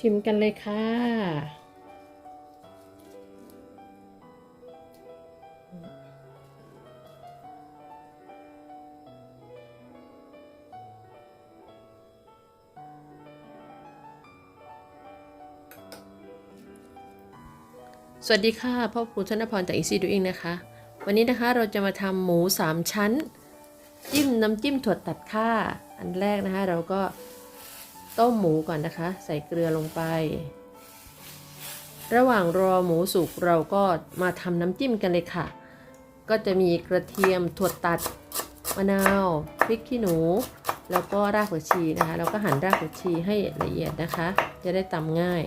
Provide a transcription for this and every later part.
ชิมกันเลยค่ะ สวัสดีค่ะพ่อครูธนพรจาก Easy Doing นะคะ วันนี้นะคะเราจะมาทำหมู 3 ชั้น จิ้มน้ำจิ้มถั่วตัดค่ะ อันแรกนะคะเราก็ ต้มหมูก่อนนะคะ ใส่เกลือลงไป ระหว่างรอหมูสุกเราก็มาทำน้ำจิ้มกันเลยค่ะ ก็จะมีกระเทียมถั่วตัดมะนาวพริกขี้หนู แล้วก็รากผักชีนะคะเราก็หั่นรากผักชีให้ละเอียดนะคะ จะได้ตำง่าย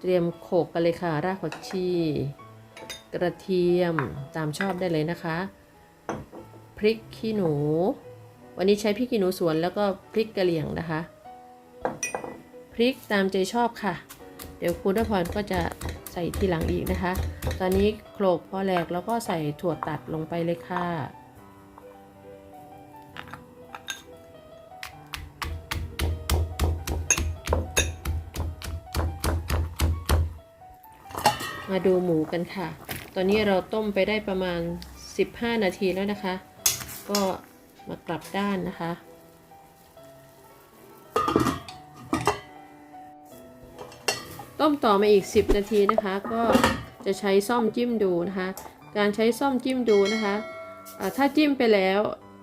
เตรียมโขกกันเลยค่ะ รากผักชี กระเทียมตามชอบได้เลยนะคะ พริกขี้หนู วันนี้ใช้พริกขี้หนูสวนแล้วก็พริกกะเหรี่ยงนะคะ พริกตามใจชอบค่ะ เดี๋ยวคุณพรก็จะใส่ทีหลังอีกนะคะ ตอนนี้โขลกพอแหลกแล้วก็ใส่ถั่วตัดลงไปเลยค่ะ มาดูหมูกันค่ะ ตอนนี้เราต้มไปได้ประมาณ 15 นาทีแล้วนะคะ ก็มากลับด้านนะคะ ต้มต่อมาอีก 10 นาทีนะคะ ก็จะใช้ซ่อมจิ้มดูนะคะ การใช้ซ่อมจิ้มดูนะคะถ้าจิ้มไปแล้ว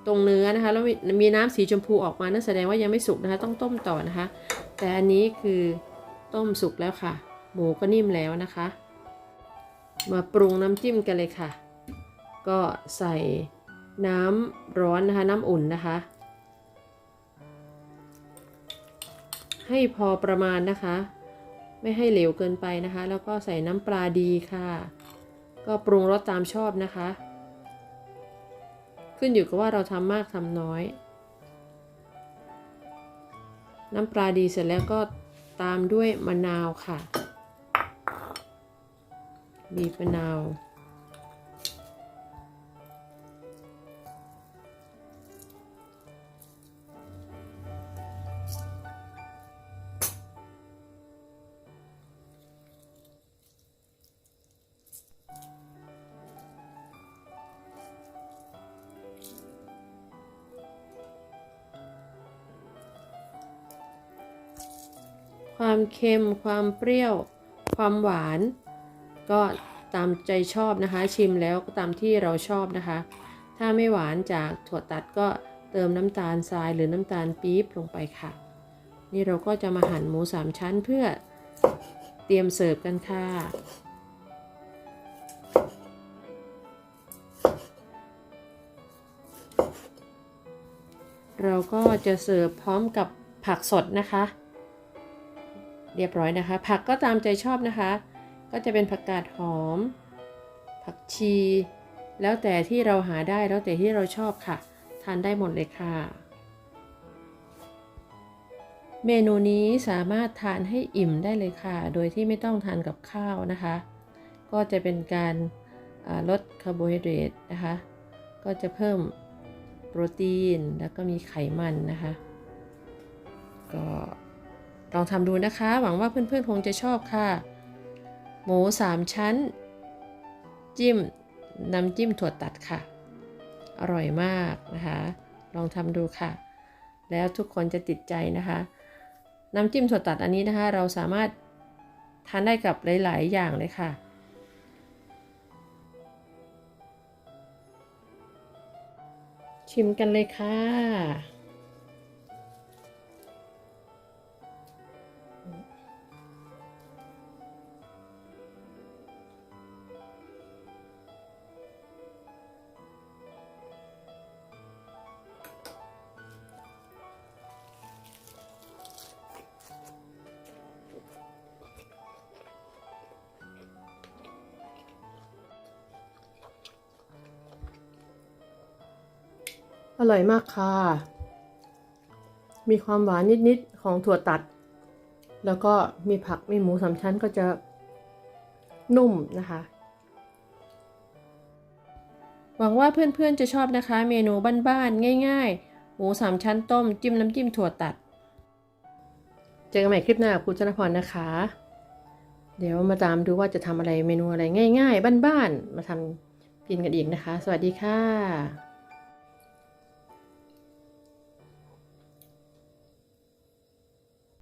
ตรงเนื้อนะคะแล้วมีน้ำสีชมพูออกมานั่นแสดงว่ายังไม่สุกนะคะ ต้องต้มต่อนะคะ แต่อันนี้คือต้มสุกแล้วค่ะ หมูก็นิ่มแล้วนะคะ มาปรุงน้ำจิ้มกันเลยค่ะ ก็ใส่ น้ำร้อนนะคะ น้ำอุ่นนะคะ ให้พอประมาณนะคะ ไม่ให้เหลวเกินไปนะคะ แล้วก็ใส่น้ำปลาดีค่ะ ก็ปรุงรสตามชอบนะคะ ขึ้นอยู่กับว่าเราทำมากทำน้อย น้ำปลาดีเสร็จแล้วก็ตามด้วยมะนาวค่ะ บีบมะนาว ความเค็ม ความเปรี้ยว ความหวาน ก็ตามใจชอบนะคะ ชิมแล้วก็ตามที่เราชอบนะคะ ถ้าไม่หวานจากถั่วตัดก็เติมน้ำตาลทรายหรือน้ำตาลปี๊บลงไปค่ะ นี่เราก็จะมาหั่นหมูสามชั้นเพื่อเตรียมเสิร์ฟกันค่ะเราก็จะเสิร์ฟพร้อมกับผักสดนะคะ เรียบร้อยนะคะ ผักก็ตามใจชอบนะคะ ก็จะเป็นผักกาดหอม ผักชี แล้วแต่ที่เราหาได้แล้วแต่ที่เราชอบค่ะ ทานได้หมดเลยค่ะ เมนูนี้สามารถทานให้อิ่มได้เลยค่ะ โดยที่ไม่ต้องทานกับข้าวนะคะ ก็จะเป็นการลดคาร์โบไฮเดรตนะคะ ก็จะเพิ่มโปรตีนแล้วก็มีไขมันนะคะ ก็ ลองทำดูนะคะ หวังว่าเพื่อนๆคงจะชอบค่ะ หมู3ชั้น จิ้มน้ำจิ้มถั่วตัดค่ะ อร่อยมากนะคะ ลองทำดูค่ะ แล้วทุกคนจะติดใจนะคะ น้ำจิ้มถั่วตัดอันนี้นะคะ เราสามารถทานได้กับหลาย ๆ อย่างเลยค่ะชิมกันเลยค่ะ อร่อยมากค่ะ มีความหวานนิดๆของถั่วตัด แล้วก็มีผักมีหมูสามชั้นก็จะนุ่มนะคะ หวังว่าเพื่อนๆจะชอบนะคะ เมนูบ้านๆง่ายๆ หมูสามชั้นต้ม จิ้มน้ำจิ้มถั่วตัด เจอกันใหม่คลิปหน้ากับครูชนพรนะคะ เดี๋ยวมาตามดูว่าจะทำอะไรเมนูอะไรง่าย ๆ บ้านๆมาทำกินกันอีกนะคะ สวัสดีค่ะ